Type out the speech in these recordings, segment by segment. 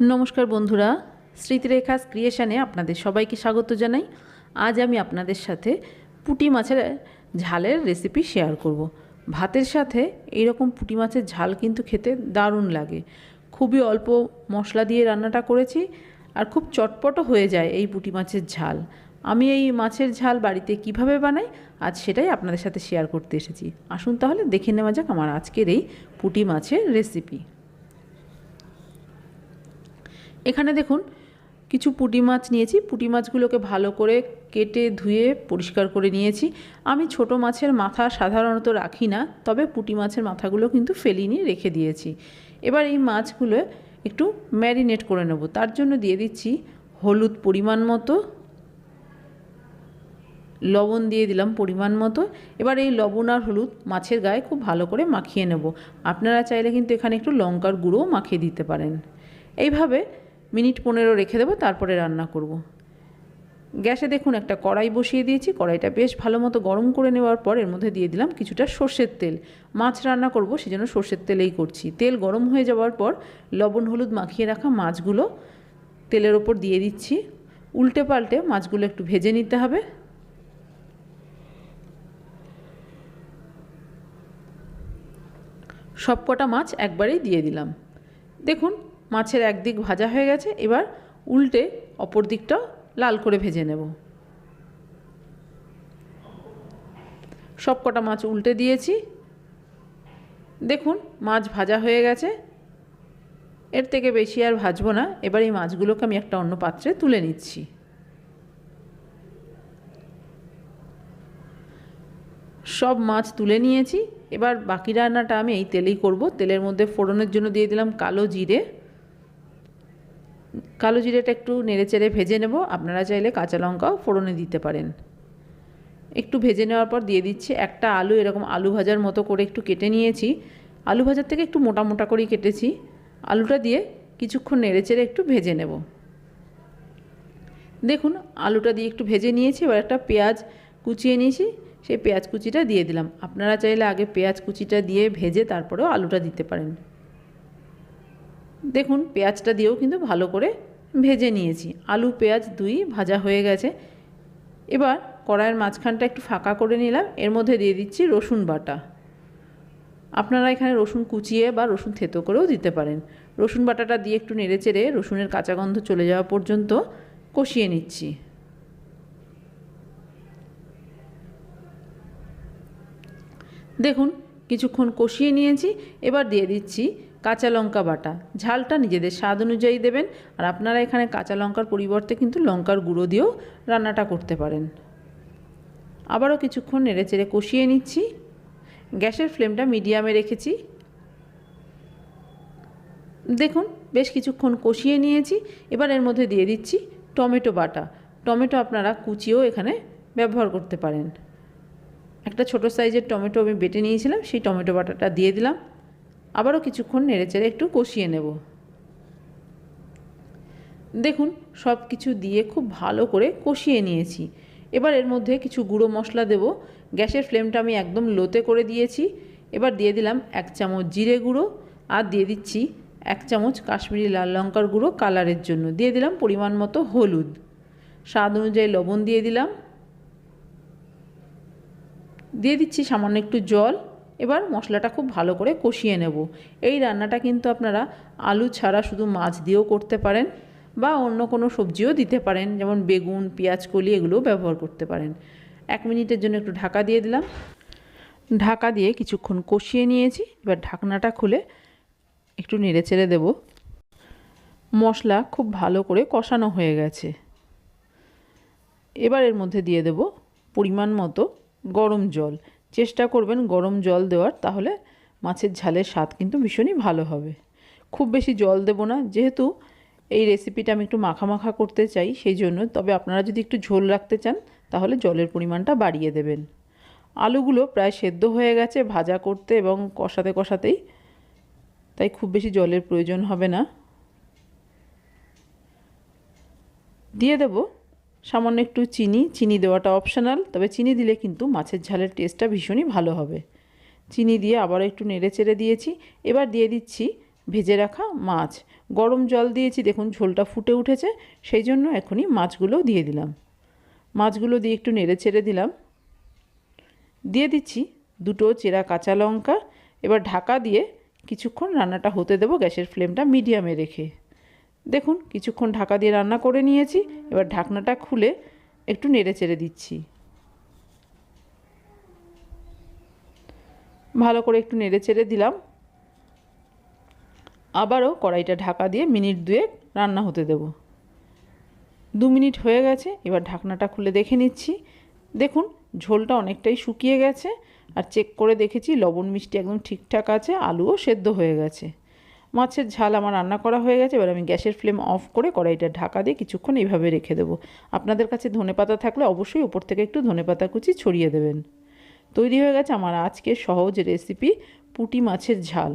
নমস্কার বন্ধুরা, স্মৃতিরেখাস ক্রিয়েশানে আপনাদের সবাইকে স্বাগত জানাই। আজ আমি আপনাদের সাথে পুঁটি মাছের ঝালের রেসিপি শেয়ার করব। ভাতের সাথে এইরকম পুঁটি মাছের ঝাল কিন্তু খেতে দারুণ লাগে। খুবই অল্প মশলা দিয়ে রান্নাটা করেছি আর খুব চটপটও হয়ে যায় এই পুঁটি মাছের ঝাল। আমি এই মাছের ঝাল বাড়িতে কীভাবে বানাই, আজ সেটাই আপনাদের সাথে শেয়ার করতে এসেছি। আসুন তাহলে দেখে নেওয়া যাক আমার আজকের এই পুঁটি মাছের রেসিপি এখানে দেখুন, কিছু পুঁটি মাছ নিয়েছি। পুঁটি মাছগুলোকে ভালো করে কেটে ধুয়ে পরিষ্কার করে নিয়েছি। আমি ছোট মাছের মাথা সাধারণত রাখি না, তবে পুঁটি মাছের মাথাগুলো কিন্তু ফেলিনি, রেখে দিয়েছি। এবার এই মাছগুলো একটু ম্যারিনেট করে নেব। তার জন্য দিয়ে দিচ্ছি হলুদ পরিমাণ মতো, লবণ দিয়ে দিলাম পরিমাণ মতো। এবার এই লবণ আর হলুদ মাছের গায়ে খুব ভালো করে মাখিয়ে নেব। আপনারা চাইলে কিন্তু এখানে একটু লঙ্কার গুঁড়োও মাখিয়ে দিতে পারেন। এইভাবে মিনিট পনেরো রেখে দেবো, তারপরে রান্না করব। গ্যাসে দেখুন একটা কড়াই বসিয়ে দিয়েছি, কড়াইটা বেশ ভালো মতো গরম করে নেওয়ার পর এর মধ্যে দিয়ে দিলাম কিছুটা সর্ষের তেল। মাছ রান্না করব, সেজন্য সর্ষের তেলেই করছি। তেল গরম হয়ে যাওয়ার পর লবণ হলুদ মাখিয়ে রাখা মাছগুলো তেলের ওপর দিয়ে দিচ্ছি। উল্টে পাল্টে মাছগুলো একটু ভেজে নিতে হবে। সব কটা মাছ একবারেই দিয়ে দিলাম। দেখুন মাছের একদিক ভাজা হয়ে গেছে, এবার উল্টে অপর দিকটা লাল করে ভেজে নেব। সব কটা মাছ উল্টে দিয়েছি। দেখুন, মাছ ভাজা হয়ে গেছে। এর থেকে বেশি আর ভাজবো না। এবার এই মাছগুলোকে আমি একটা অন্য পাত্রে তুলে নিচ্ছি। সব মাছ তুলে নিয়েছি। এবার বাকি রান্নাটা আমি এই তেলেই করব। তেলের মধ্যে ফোড়নের জন্য দিয়ে দিলাম কালো জিরে। কালো জিরেটা একটু নেড়েচেড়ে ভেজে নেব। আপনারা চাইলে কাঁচা লঙ্কাও ফোড়নে দিতে পারেন। একটু ভেজে নেওয়ার পর দিয়ে দিচ্ছি একটা আলু, এরকম আলু ভাজার মতো করে একটু কেটে নিয়েছি। আলু ভাজার থেকে একটু মোটা মোটা করেই কেটেছি। আলুটা দিয়ে কিছুক্ষণ নেড়েচেড়ে একটু ভেজে নেব। দেখুন, আলুটা দিয়ে একটু ভেজে নিয়েছি, এবার একটা পেঁয়াজ কুচিয়ে নিয়েছি। সেই পেঁয়াজ কুচিটা দিয়ে দিলাম। আপনারা চাইলে আগে পেঁয়াজ কুচিটা দিয়ে ভেজে তারপরেও আলুটা দিতে পারেন। দেখুন, পেঁয়াজটা দিয়েও কিন্তু ভালো করে ভেজে নিয়েছি। আলু, পেঁয়াজ দুই ভাজা হয়ে গেছে। এবার কড়াইয়ের মাঝখানটা একটু ফাঁকা করে নিলাম। এর মধ্যে দিয়ে দিচ্ছি রসুন বাটা। আপনারা এখানে রসুন কুচিয়ে বা রসুন থেতো করেও দিতে পারেন। রসুন বাটাটা দিয়ে একটু নেড়ে চেড়ে রসুনের কাঁচা গন্ধ চলে যাওয়া পর্যন্ত কষিয়ে নিচ্ছি। দেখুন, কিছুক্ষণ কষিয়ে নিয়েছি। এবার দিয়ে দিচ্ছি কাঁচা লঙ্কা বাটা। ঝালটা নিজেদের স্বাদ অনুযায়ী দেবেন আর আপনারা এখানে কাঁচা লঙ্কার পরিবর্তে কিন্তু লঙ্কার গুঁড়ো দিয়েও রান্নাটা করতে পারেন। আবারও কিছুক্ষণ নেড়ে চেড়ে কষিয়ে নিচ্ছি। গ্যাসের ফ্লেমটা মিডিয়ামে রেখেছি। দেখুন, বেশ কিছুক্ষণ কষিয়ে নিয়েছি। এবার এর মধ্যে দিয়ে দিচ্ছি টমেটো বাটা। টমেটো আপনারা কুচিয়েও এখানে ব্যবহার করতে পারেন। একটা ছোট সাইজের টমেটো আমি বেটে নিয়েছিলাম, সেই টমেটো বাটাটা দিয়ে দিলাম। আবারও কিছুক্ষণ নেড়েচেড়ে একটু কষিয়ে নেব। দেখুন, সব কিছু দিয়ে খুব ভালো করে কষিয়ে নিয়েছি। এবার এর মধ্যে কিছু গুঁড়ো মশলা দেব। গ্যাসের ফ্লেমটা আমি একদম লোতে করে দিয়েছি। এবার দিয়ে দিলাম এক চামচ জিরে গুঁড়ো আর দিয়ে দিচ্ছি এক চামচ কাশ্মীরি লাল লঙ্কার গুঁড়ো কালারের জন্য। দিয়ে দিলাম পরিমাণ মতো হলুদ। স্বাদ অনুযায়ী লবণ দিয়ে দিলাম। দিয়ে দিচ্ছি সামান্য একটু জল। এবার মশলাটা খুব ভালো করে কষিয়ে নেব। এই রান্নাটা কিন্তু আপনারা আলু ছাড়া শুধু মাছ দিয়েও করতে পারেন বা অন্য কোনো সবজিও দিতে পারেন, যেমন বেগুন, পেঁয়াজ, কলি এগুলোও ব্যবহার করতে পারেন। এক মিনিটের জন্য একটু ঢাকা দিয়ে দিলাম। ঢাকা দিয়ে কিছুক্ষণ কষিয়ে নিয়েছি। এবার ঢাকনাটা খুলে একটু নেড়ে চেড়ে দেব। মশলা খুব ভালো করে কষানো হয়ে গেছে। এবার এর মধ্যে দিয়ে দেব পরিমাণ মতো গরম জল। চেষ্টা করবেন গরম জল দেওয়ার, তাহলে মাছের ঝালের স্বাদ কিন্তু ভীষণই ভালো হবে। খুব বেশি জল দেব না, যেহেতু এই রেসিপিটা আমি একটু মাখা মাখা করতে চাই, সেই জন্য। তবে আপনারা যদি একটু ঝোল রাখতে চান, তাহলে জলের পরিমাণটা বাড়িয়ে দেবেন। আলুগুলো প্রায় সেদ্ধ হয়ে গেছে, ভাজা করতে এবং কষাতে কষাতেই। তাই খুব বেশি জলের প্রয়োজন হবে না। দিয়ে দেবো সামান্য একটু চিনি চিনি দেওয়াটা অপশনাল তবে চিনি দিলে কিন্তু মাছের ঝালের টেস্টটা ভীষণই ভালো হবে। চিনি দিয়ে আবার একটু নেড়ে চেড়ে দিয়েছি, এবার দিয়ে দিচ্ছি ভেজে রাখা মাছ। গরম জল দিয়েছি, দেখুন ঝোলটা ফুটে উঠেছে, সেই জন্য এখনই মাছগুলোও দিয়ে দিলাম। মাছগুলো দিয়ে একটু নেড়ে চেড়ে দিলাম। দিয়ে দিচ্ছি দুটো চেরা কাঁচা লঙ্কা, এবার ঢাকা দিয়ে কিছুক্ষণ রান্নাটা হতে দেবো, গ্যাসের ফ্লেমটা মিডিয়ামে রেখে। দেখুন, কিছুক্ষণ ঢাকা দিয়ে রান্না করে নিয়েছি, এবার ঢাকনাটা খুলে একটু নেড়ে চেড়ে দিচ্ছি। ভালো করে একটু নেড়ে চেড়ে দিলাম। আবারও কড়াইটা ঢাকা দিয়ে মিনিট দুয়েক রান্না হতে দেব। দু মিনিট হয়ে গেছে, এবার ঢাকনাটা খুলে দেখে নিচ্ছি। দেখুন, ঝোলটা অনেকটাই শুকিয়ে গেছে, আর চেক করে দেখেছি লবণ মিষ্টি একদম ঠিকঠাক আছে, আলুও সেদ্ধ হয়ে গেছে। মাছের ঝাল আমার রান্না করা হয়ে গেছে, এবার আমি গ্যাসের ফ্লেম অফ করে কড়াইটা ঢাকা দিয়ে কিছুক্ষণ এইভাবে রেখে দেবো। আপনাদের কাছে ধনেপাতা থাকলে অবশ্যই উপর থেকে একটু ধনেপাতা কুচি ছড়িয়ে দেবেন। তৈরি হয়ে গেছে আমার আজকের সহজ রেসিপি পুঁটি মাছের ঝাল।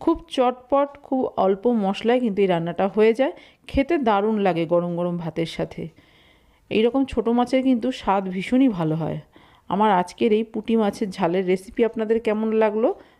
খুব চটপট, খুব অল্প মশলায় কিন্তু এই রান্নাটা হয়ে যায়। খেতে দারুণ লাগে গরম গরম ভাতের সাথে। এই রকম ছোটো মাছের কিন্তু স্বাদ ভীষণই ভালো হয়। আমার আজকের এই পুঁটি মাছের ঝালের রেসিপি আপনাদের কেমন লাগল